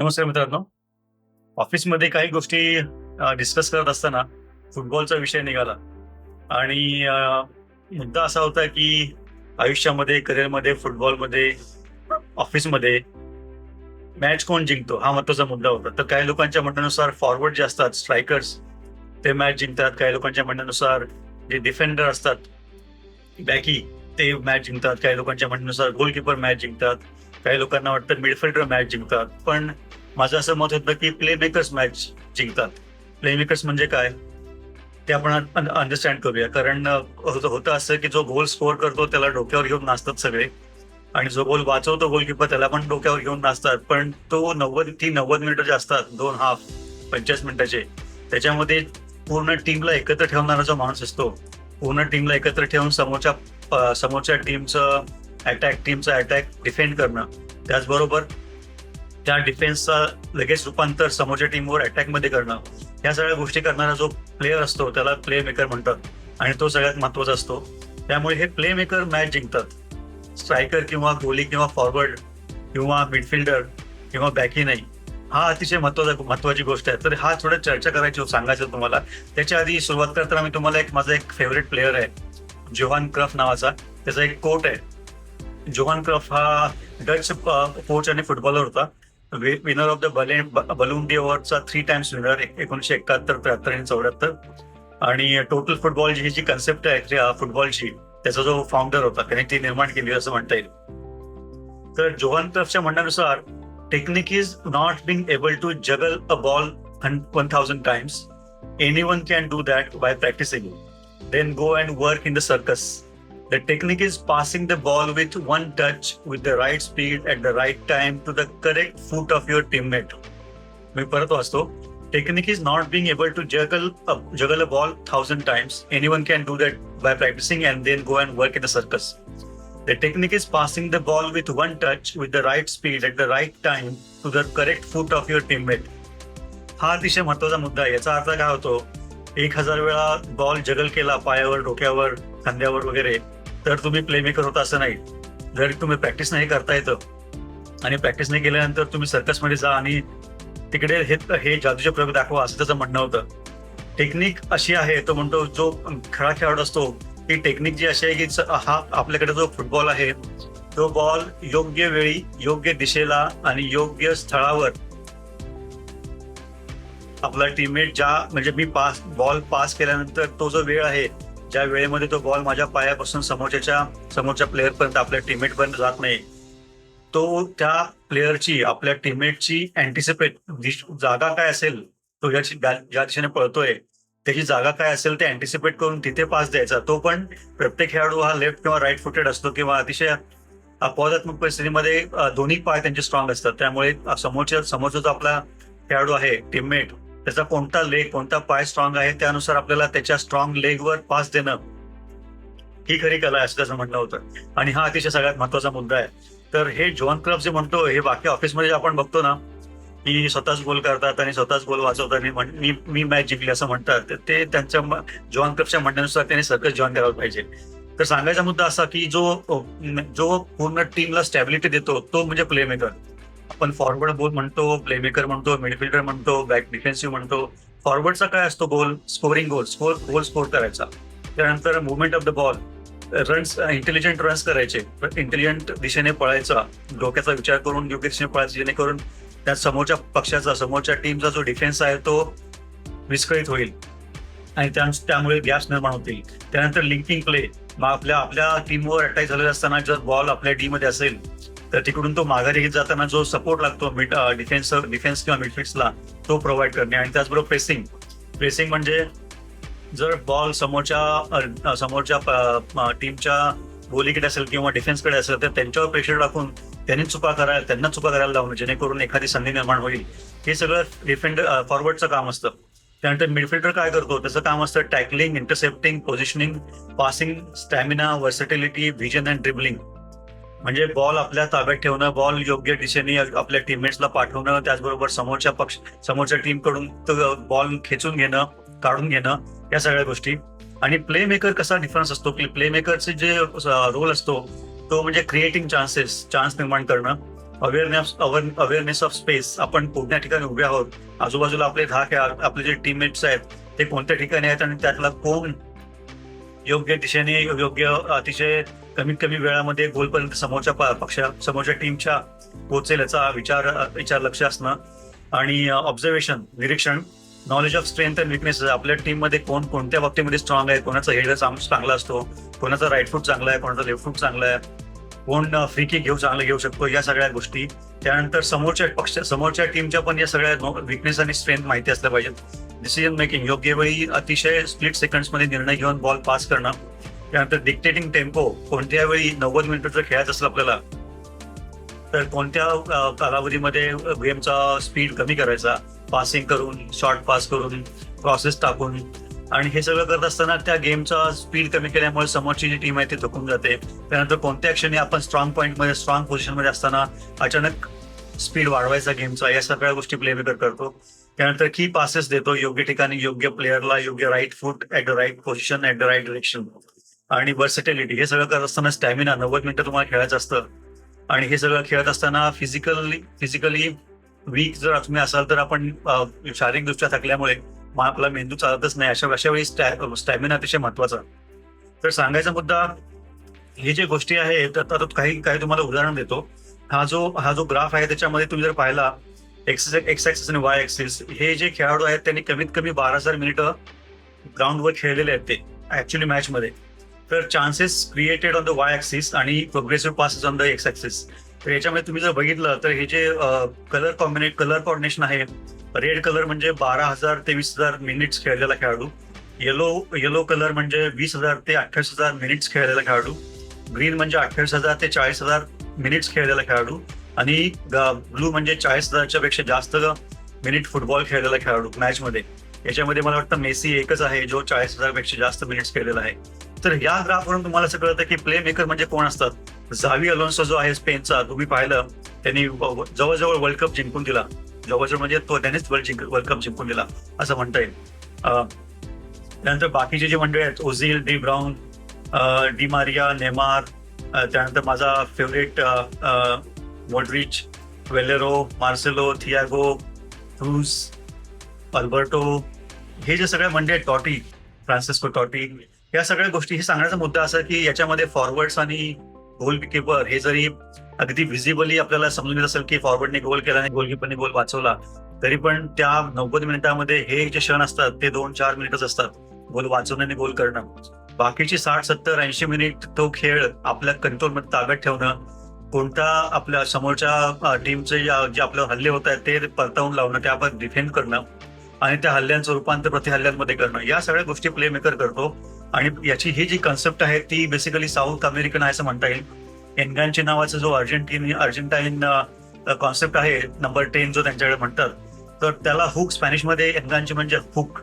नमस्कार मित्रांनो. ऑफिसमध्ये काही गोष्टी डिस्कस करत असताना फुटबॉलचा विषय निघाला. आणि मुद्दा असा होता की आयुष्यामध्ये करिअरमध्ये फुटबॉलमध्ये ऑफिसमध्ये मॅच कोण जिंकतो? हा महत्त्वाचा मुद्दा होता. तर काही लोकांच्या म्हणण्यानुसार फॉरवर्ड जे असतात स्ट्रायकर्स ते मॅच जिंकतात. काही लोकांच्या म्हणण्यानुसार जे डिफेंडर असतात बॅकी ते मॅच जिंकतात. काही लोकांच्या म्हणण्यानुसार गोलकीपर मॅच जिंकतात. काही लोकांना वाटतं मिडफिल्डर मॅच जिंकतात पण माझं असं मत होतं की प्लेमेकर्स मॅच जिंकतात. प्लेमेकर्स म्हणजे काय? ते आपण अंडरस्टँड करूया. कारण होतं होतं असं की जो गोल स्कोअर करतो त्याला डोक्यावर घेऊन नाचतात सगळे. आणि जो गोल वाचवतो गोलकीपर त्याला पण डोक्यावर घेऊन नाचतात. पण तो नव्वद ती नव्वद मिनिटं जे असतात दोन हाफ पंचेचाळीस मिनिटाचे त्याच्यामध्ये पूर्ण टीमला एकत्र ठेवणारा जो माणूस असतो पूर्ण टीमला एकत्र ठेवून समोरच्या समोरच्या टीमचं अटॅक टीमचा अटॅक डिफेंड करणं. त्याचबरोबर त्या डिफेन्सचा लगेच रूपांतर समोरच्या टीमवर अटॅकमध्ये करणं. या सगळ्या गोष्टी करणारा जो प्लेअर असतो त्याला प्ले मेकर म्हणतात. आणि तो सगळ्यात महत्त्वाचा असतो. त्यामुळे हे प्ले मेकर मॅच जिंकतात. स्ट्रायकर किंवा गोली किंवा फॉरवर्ड किंवा मिडफिल्डर किंवा बॅकी नाही. हा अतिशय महत्त्वाचा महत्वाची गोष्ट आहे. तर हा थोडं चर्चा करायची सांगायचं तुम्हाला. त्याच्या आधी सुरुवात करताना मी तुम्हाला एक माझा एक फेवरेट प्लेअर आहे. जोहान क्रफ नावाचा. त्याचा एक कोट आहे. जोहान क्रफ हा डच कोच uh, आणि फुटबॉलर होता. विनर ऑफ द बले बलून डे अवॉर्डचा थ्री टाइम्स विनर एकोणीशे एकाहत्तर त्र्याहत्तर आणि चौऱ्याहत्तर. आणि टोटल फुटबॉल जी जी कन्सेप्ट आहे फुटबॉलची uh, त्याचा जो फाउंडर होता त्याने ती निर्माण केली असं म्हणता येईल. तर जोहान क्रफच्या म्हणण्यानुसार technique is not being able to juggle a ball one thousand times anyone can do that by practising then go and work in the circus The technique is passing the ball with one touch with the right speed at the right time to the correct foot of your teammate. मी परत वाचतो. Technique is not being able to juggle juggle a ball thousand times anyone can do that by practising and then go and work in the circus the technique is passing the ball with one touch with the right speed at the right time to the correct foot of your teammate हा अतिशय महत्त्वाचा मुद्दा आहे. याचा अर्थ काय होतो? एक हजार वेळा बॉल जगल केला पायावर डोक्यावर खांद्यावर वगैरे. तर तुम्ही प्लेमेकर होता असं नाही. जर तुम्ही प्रॅक्टिस नाही करता येतं आणि प्रॅक्टिस नाही केल्यानंतर तुम्ही सर्कसमध्ये जा आणि तिकडे हे हे जादूचे प्रयोग दाखवा असं त्याचं म्हणणं होतं. टेक्निक अशी आहे तो म्हणतो जो खरा खेळाडू असतो ती टेक्निक जी अशी आहे की हा आपल्याकडे जो फुटबॉल आहे तो बॉल योग्य वेळी योग्य दिशेला आणि योग्य स्थळावर आपला टीममेट ज्या म्हणजे मी पास बॉल पास केल्यानंतर तो जो वेळ आहे ज्या वेळेमध्ये तो बॉल माझ्या पायापासून समोरच्या समोरच्या प्लेअर पर्यंत आपल्या टीममेट पर्यंत जात नाही तो त्या प्लेअरची आपल्या टीममेटची अँटिसिपेट जागा काय असेल तो ज्या ज्या दिशेने पळतोय त्याची जागा काय असेल ते अँटिसिपेट करून तिथे पास द्यायचा. तो पण प्रत्येक खेळाडू हा लेफ्ट किंवा राईट फुटेड असतो किंवा अतिशय अपवादात्मक परिस्थितीमध्ये दोन्ही पाय त्यांचे स्ट्रॉंग असतात. त्यामुळे समोरच्या समोरचा जो आपला खेळाडू आहे टीममेट त्याचा कोणता लेग कोणता पाय स्ट्रॉंग आहे त्यानुसार आपल्याला त्याच्या स्ट्रॉंग लेगवर पास देणं ही खरी कला आहे असं त्याचं म्हणणं होतं. आणि हा अतिशय सगळ्यात महत्त्वाचा मुद्दा आहे. तर हे जॉन क्लब जे म्हणतो हे बाकी ऑफिसमध्ये आपण बघतो ना की स्वतःच गोल करतात आणि स्वतःच गोल वाचवतात आणि म्हण- मी मी मॅच जिंकली असं म्हणतात तर ते त्यांच्या जॉन क्लबच्या म्हणण्यानुसार त्यांनी सर्कस जॉईन करायला पाहिजे. तर सांगायचा मुद्दा असा की जो जो पूर्ण टीमला स्टॅबिलिटी देतो तो म्हणजे प्लेमेकर आपण फॉरवर्ड गोल म्हणतो प्लेमेकर म्हणतो मिडफिल्डर म्हणतो बॅक डिफेन्सिव्ह म्हणतो. फॉरवर्डचा काय असतो goal scoring goal score goal score करायचा. त्यानंतर movement off the ball runs intelligent runs करायचे. इंटेलिजंट दिशेने पळायचा. डोक्याचा विचार करून योग्य दिशेने पळायचा जेणेकरून त्या समोरच्या पक्षाचा समोरच्या टीमचा जो डिफेन्स आहे तो विस्कळीत होईल. आणि त्यामुळे गॅप्स निर्माण होतील. त्यानंतर लिंकिंग प्ले मग आपल्या आपल्या टीमवर अटॅक झालेला असताना जर बॉल आपल्या टीममध्ये असेल तर तिकडून तो माघारी घेत जाताना जो सपोर्ट लागतो मिड डिफेन्स डिफेन्स किंवा मिडफिल्ड्सला तो प्रोव्हाइड करणे आणि त्याचबरोबर प्रेसिंग प्रेसिंग म्हणजे जर बॉल समोरच्या समोरच्या टीमच्या गोलीकडे असेल किंवा डिफेन्सकडे असेल तर त्यांच्यावर प्रेशर टाकून त्यांनी चुका करायला त्यांना चुका करायला लावणं जेणेकरून एखादी संधी निर्माण होईल. हे सगळं डिफेंड फॉरवर्डचं काम असतं. त्यानंतर मिडफिल्डर काय करतो? त्याचं काम असतं tackling intercepting positioning passing stamina versatility vision and dribbling म्हणजे बॉल आपल्या ताब्यात ठेवणं बॉल योग्य दिशेने आपल्या टीममेट्सला पाठवणं त्याचबरोबर समोरच्या पक्ष समोरच्या टीमकडून बॉल खेचून घेणं काढून घेणं या सगळ्या गोष्टी. आणि प्ले मेकर कसा डिफरन्स असतो की प्ले मेकरचे जे रोल असतो तो म्हणजे क्रिएटिंग चान्सेस चान्स निर्माण करणं. अवेअरनेस अवेअरनेस ऑफ स्पेस आपण कोणत्या ठिकाणी उभे आहोत? आजूबाजूला आपले धाक आपले जे टीममेट्स आहेत ते कोणत्या ठिकाणी आहेत आणि त्यातला कोण योग्य दिशेने योग्य अतिशय कमीत कमी वेळामध्ये गोलपर्यंत समोरच्या पक्ष पक्षा समोरच्या टीमच्या पोहोचेल याचा विचार विचार लक्ष असणं आणि ऑब्झर्वेशन निरीक्षण knowledge of strength and weakness आपल्या टीममध्ये कोण कोणत्या बाबतीमध्ये स्ट्रॉंग आहे कोणाचा हेडर चांगला असतो कोणाचा राईट फूट चांगला आहे कोणाचा लेफ्ट फूट चांगला आहे कोण फ्री किक घेऊ चांगलं घेऊ शकतो या सगळ्या गोष्टी. त्यानंतर समोरच्या पक्ष समोरच्या टीमच्या पण या सगळ्या विकनेस आणि स्ट्रेंथ माहिती असल्या पाहिजेत. डिसिजन मेकिंग योग्य वेळी अतिशय स्प्लिट सेकंड्समध्ये निर्णय घेऊन बॉल पास करणं. त्यानंतर डिक्टेटिंग टेम्पो कोणत्या वेळी नव्वद मिनिटं जर खेळायचं असेल आपल्याला तर कोणत्या कालावधीमध्ये गेमचा स्पीड कमी करायचा पासिंग करून शॉर्ट पास करून क्रॉसेस टाकून आणि हे सगळं करत असताना त्या गेमचा स्पीड कमी केल्यामुळे समोरची जी टीम आहे ती थकून जाते. त्यानंतर कोणत्या क्षणी आपण स्ट्रॉंग पॉईंटमध्ये स्ट्रॉंग पोझिशनमध्ये असताना अचानक स्पीड वाढवायचा गेमचा या सगळ्या गोष्टी प्लेमेकर करतो. त्यानंतर की पासेस देतो योग्य ठिकाणी योग्य प्लेअरला योग्य right foot at the right position at the right direction आणि वर्सेटिलिटी हे सगळं करत असताना स्टॅमिना नव्वद मिनिटं तुम्हाला खेळायचं असतं. आणि हे सगळं खेळत असताना फिजिकली फिजिकली वीक जर तुम्ही असाल तर आपण शारीरिकदृष्ट्या थकल्यामुळे मग आपला मेंदू चालतच नाही. अशा अशा वेळी स्टॅमिना अतिशय महत्त्वाचा तर सांगायचा मुद्दा हे जे गोष्टी आहेत तर आता काही काही तुम्हाला उदाहरण देतो. हा जो हा जो ग्राफ आहे त्याच्यामध्ये तुम्ही जर पाहिला एक्स एक्स आणि वाय ऍक्सिस हे जे खेळाडू आहेत त्यांनी कमीत कमी बारा हजार मिनिटं ग्राउंडवर खेळलेले आहेत ते ऍक्च्युली मॅच मध्ये. तर chances created on the Y axis आणि progressive passes on the X axis तर याच्यामध्ये तुम्ही जर बघितलं तर हे जे कलर कॉम्बिनेट कलर कॉर्डिनेशन आहे रेड कलर म्हणजे बारा हजार ते वीस हजार मिनिट्स खेळलेला खेळाडू. येलो येलो कलर म्हणजे वीस हजार ते अठ्ठावीस हजार मिनिट्स खेळलेला खेळाडू. ग्रीन म्हणजे अठ्ठावीस हजार ते चाळीस हजार मिनिट्स खेळलेला खेळाडू. आणि ब्लू म्हणजे चाळीस हजारच्या पेक्षा जास्त मिनिट फुटबॉल खेळलेला खेळाडू मॅच मध्ये याच्यामध्ये मला वाटतं मेसी एकच आहे जो चाळीस हजारपेक्षा जास्त मिनिट्स खेळलेला आहे. तर या ग्राफवरून तुम्हाला असं कळतं की प्ले मेकर म्हणजे कोण असतात? झावी अलोन्सो जो आहे स्पेनचा तुम्ही पाहिलं. त्यांनी जवळजवळ वर्ल्ड कप जिंकून दिला. जवळजवळ म्हणजे तो त्यानेच वर्ल्ड जिंक वर्ल्ड कप जिंकून दिला असं म्हणता येईल. त्यानंतर बाकीचे जे मंडळी आहेत Ozil De Bruyne Di Maria Neymar त्यानंतर माझा फेवरेट मॉड्रिच वेलेरो मार्सेलो थियागो क्रूज अल्बर्टो हे जे सगळे म्हणजे टॉटी फ्रान्सिस्को टॉटी या सगळ्या गोष्टी हे सांगण्याचा मुद्दा असा की याच्यामध्ये फॉरवर्ड्स आणि गोल किपर हे जरी अगदी व्हिजिबली आपल्याला समजून येत असेल की फॉरवर्डने गोल केला आणि गोलकीपरने गोल वाचवला तरी पण त्या नव्वद मिनिटांमध्ये हे जे क्षण असतात ते दोन चार मिनिटच असतात गोल वाचवणं आणि गोल करणं. बाकीची साठ सत्तर ऐंशी मिनिट तो खेळ आपल्या कंट्रोलमध्ये ताब्यात ठेवणं कोणता आपल्या समोरच्या टीमचे जे आपले हल्ले होत आहेत ते परतावून लावणं त्यावर डिफेंड करणं आणि त्या हल्ल्यांचं रूपांतर प्रतिहल्ल्यांमध्ये करणं या सगळ्या गोष्टी प्ले मेकर करतो. आणि याची ही जी कन्सेप्ट आहे ती बेसिकली साऊथ अमेरिकन आहे असं म्हणता येईल. एनगानची नावाचा जो अर्जेंटिन अर्जेंटाईन कॉन्सेप्ट आहे नंबर टेन जो त्यांच्याकडे म्हणतात तर त्याला हुक स्पॅनिशमध्ये एनगानची म्हणजे हुक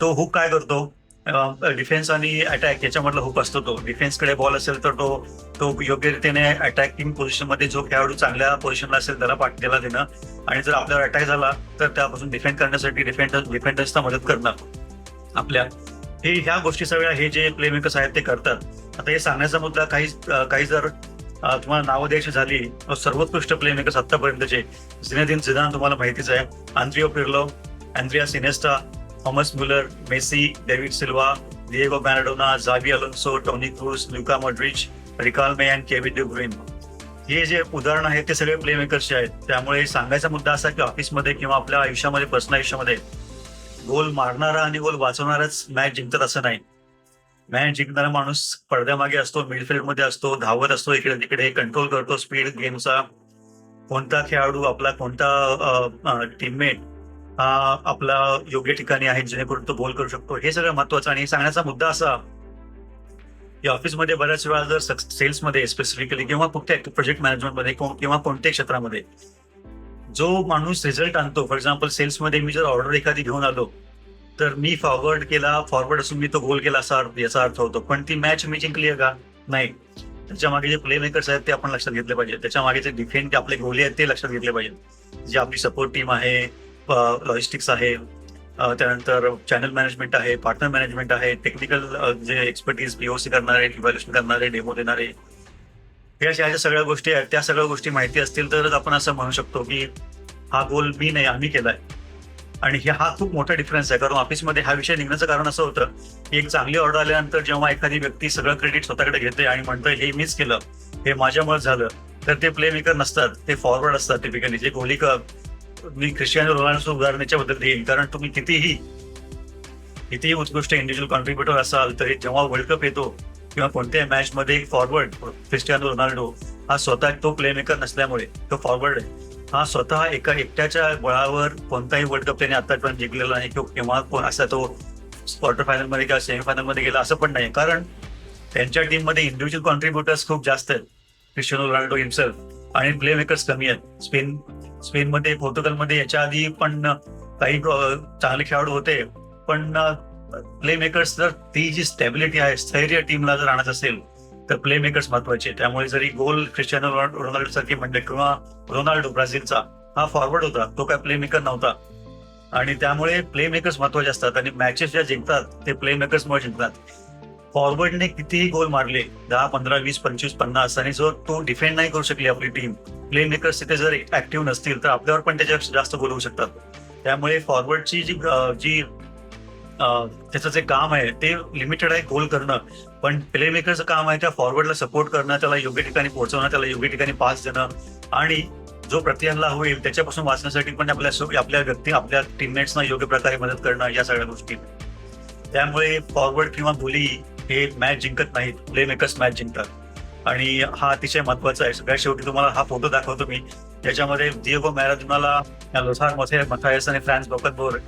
तो हुक काय करतो? डिफेन्स आणि अटॅक याच्यामधला हुक असतो तो. डिफेन्सकडे बॉल असेल तर तो तो योग्य रीतीने अटॅकिंग पोझिशनमध्ये जो खेळाडू चांगल्या पोझिशनला असेल त्याला पाठ त्याला देणं. आणि जर आपल्यावर अटॅक झाला तर त्यापासून डिफेंड करण्यासाठी डिफेंडर डिफेंडर्सना मदत करणं. आपल्या हे ह्या गोष्टी सगळ्या हे जे प्लेमेकर्स आहेत ते करतात. आता हे सांगण्याचा मुद्दा काही काही जर तुम्हाला नावं द्यायची झाली तर सर्वोत्कृष्ट प्लेमेकर्स आतापर्यंतचे जिनेदिन झिदान तुम्हाला माहितीच आहे. Andrea Pirlo Andrea Iniesta Thomas Muller Messi David Silva Diego Maradona Xavi Alonso Toni Kroos Luka Modric Riquelme and Kevin De Bruyne हे जे उदाहरण आहेत ते सगळे प्ले मेकर्सचे आहेत. त्यामुळे सांगायचा मुद्दा असा की ऑफिसमध्ये किंवा आपल्या आयुष्यामध्ये पर्सनल आयुष्यामध्ये गोल मारणारा आणि गोल वाचवणाराच मॅच जिंकतात असं नाही. मॅच जिंकणारा माणूस पडद्यामागे असतो मिडफील्डमध्ये असतो धावत असतो इकडे तिकडे कंट्रोल करतो स्पीड गेमचा कोणता खेळाडू आपला कोणता टीममेट आपला योग्य ठिकाणी आहे जेणेकरून तो गोल करू शकतो. हे सगळं महत्वाचं आणि सांगण्याचा मुद्दा असा या ऑफिसमध्ये बऱ्याच वेळा जर सेल्समध्ये स्पेसिफिकली किंवा कुठल्या प्रोजेक्ट मॅनेजमेंटमध्ये किंवा कोणत्याही क्षेत्रामध्ये जो माणूस रिझल्ट आणतो फॉर एक्झाम्पल सेल्समध्ये मी जर ऑर्डर एखादी घेऊन आलो तर मी फॉरवर्ड केला फॉरवर्ड असून मी तो गोल केला असा अर्थ याचा अर्थ होतो. पण ती मॅच मी जिंकली आहे का? नाही. त्याच्यामागे जे प्ले मेकर्स आहेत ते आपण लक्षात घेतले पाहिजे त्याच्यामागे जे डिफेंड आपले गोले आहेत ते लक्षात घेतले पाहिजे जी आपली सपोर्ट टीम आहे लॉजिस्टिक्स आहे. त्यानंतर चॅनल मॅनेजमेंट आहे पार्टनर मॅनेजमेंट आहे टेक्निकल जे एक्सपर्टीज पीओसी करणारे इव्हॅल्युएशन करणारे डेमो देणारे. हे अशा ह्या सगळ्या गोष्टी आहेत. त्या सगळ्या गोष्टी माहिती असतील तरच आपण असं म्हणू शकतो की हा गोल मी नाही आम्ही केलाय. आणि हे हा खूप मोठा डिफरन्स आहे. कारण ऑफिसमध्ये हा विषय निघण्याचं कारण असं होतं की एक चांगली ऑर्डर आल्यानंतर जेव्हा एखादी व्यक्ती सगळं क्रेडिट स्वतःकडे घेते आणि म्हणतं हे मीच केलं हे माझ्यामुळे झालं तर ते प्ले मेकर नसतात ते फॉरवर्ड असतात टिपिकली जे गोली मी क्रिस्टियानो रोनाल्डो उदाहरणाच्या बद्दल देईन कारण तुम्ही कितीही कितीही उत्कृष्ट इंडिव्हिज्युअल कॉन्ट्रीब्युटर असाल तरी जेव्हा वर्ल्ड कप येतो किंवा कोणत्याही मॅच मध्ये फॉरवर्ड क्रिस्टियानो रोनाल्डो हा स्वतः तो प्ले मेकर नसल्यामुळे तो फॉरवर्ड आहे. हा स्वतः एका एकट्याच्या बळावर कोणताही वर्ल्ड कप त्याने आतापर्यंत जिंकलेला नाही किंवा केव्हा असा तो क्वार्टर फायनलमध्ये किंवा सेमीफायनलमध्ये गेला असं पण नाही. कारण त्यांच्या टीममध्ये इंडिव्हिज्युअल कॉन्ट्रीब्युटर्स खूप जास्त आहेत. क्रिस्टियानो रोनाल्डो हिमसेल्फ आणि प्ले मेकर्स कमी आहेत. स्पिन स्पेनमध्ये पोर्तुगलमध्ये याच्या आधी पण काही चांगले खेळाडू होते. पण प्ले मेकर्स जर ती जी स्टॅबिलिटी आहे स्थैर्य टीमला जर आणत असेल तर प्ले मेकर्स महत्त्वाचे त्यामुळे जरी गोल क्रिस्टियानो रोनाल्डो सारखी म्हणले किंवा रोनाल्डो ब्राझीलचा हा फॉरवर्ड होता. तो काय प्ले मेकर नव्हता. आणि त्यामुळे प्ले मेकर्स महत्त्वाचे असतात. आणि मॅचेस ज्या जिंकतात ते प्ले मेकर्समुळे जिंकतात. फॉरवर्डने कितीही गोल मारले दहा पंधरा वीस पंचवीस पन्नास आणि जर तो डिफेंड नाही करू शकली आपली टीम प्ले मेकर्स तिथे जर ऍक्टिव्ह नसतील तर आपल्यावर पण त्याच्या जास्त गोल होऊ शकतात. त्यामुळे फॉरवर्डची जी जी त्याचं जे काम आहे ते लिमिटेड आहे गोल करणं. पण प्ले मेकरचं काम आहे त्या फॉरवर्डला सपोर्ट करणं त्याला योग्य ठिकाणी पोहोचवणं त्याला योग्य ठिकाणी पास देणं आणि जो प्रतिहल्ला होईल त्याच्यापासून वाचण्यासाठी पण आपल्या आपल्या व्यक्ती आपल्या टीममेट्सना योग्य प्रकारे मदत करणं या सगळ्या गोष्टी. त्यामुळे फॉरवर्ड किंवा बोली हे मॅच जिंकत नाहीत. प्ले मेकर्स मॅच जिंकतात. आणि हा अतिशय महत्त्वाचा आहे. सगळ्यात शेवटी तुम्हाला हा फोटो दाखवतो मी. ज्याच्यामध्ये दिएगो मॅरेथॉनला लोसार मथे मथायस आणि फ्रान्स बोर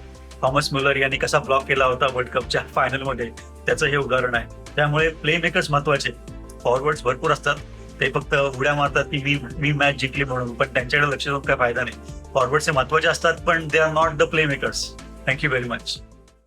थॉमस म्युलर यांनी कसा ब्लॉक केला होता वर्ल्ड कपच्या फायनलमध्ये त्याचं हे उदाहरण आहे. त्यामुळे प्ले मेकर्स महत्त्वाचे. फॉरवर्ड्स भरपूर असतात. ते फक्त उड्या मारतात की मी मी मॅच जिंकली म्हणून. पण त्यांच्याकडे लक्ष देऊन काय फायदा नाही. फॉरवर्डचे महत्त्वाचे असतात पण they are not the play makers thank you very much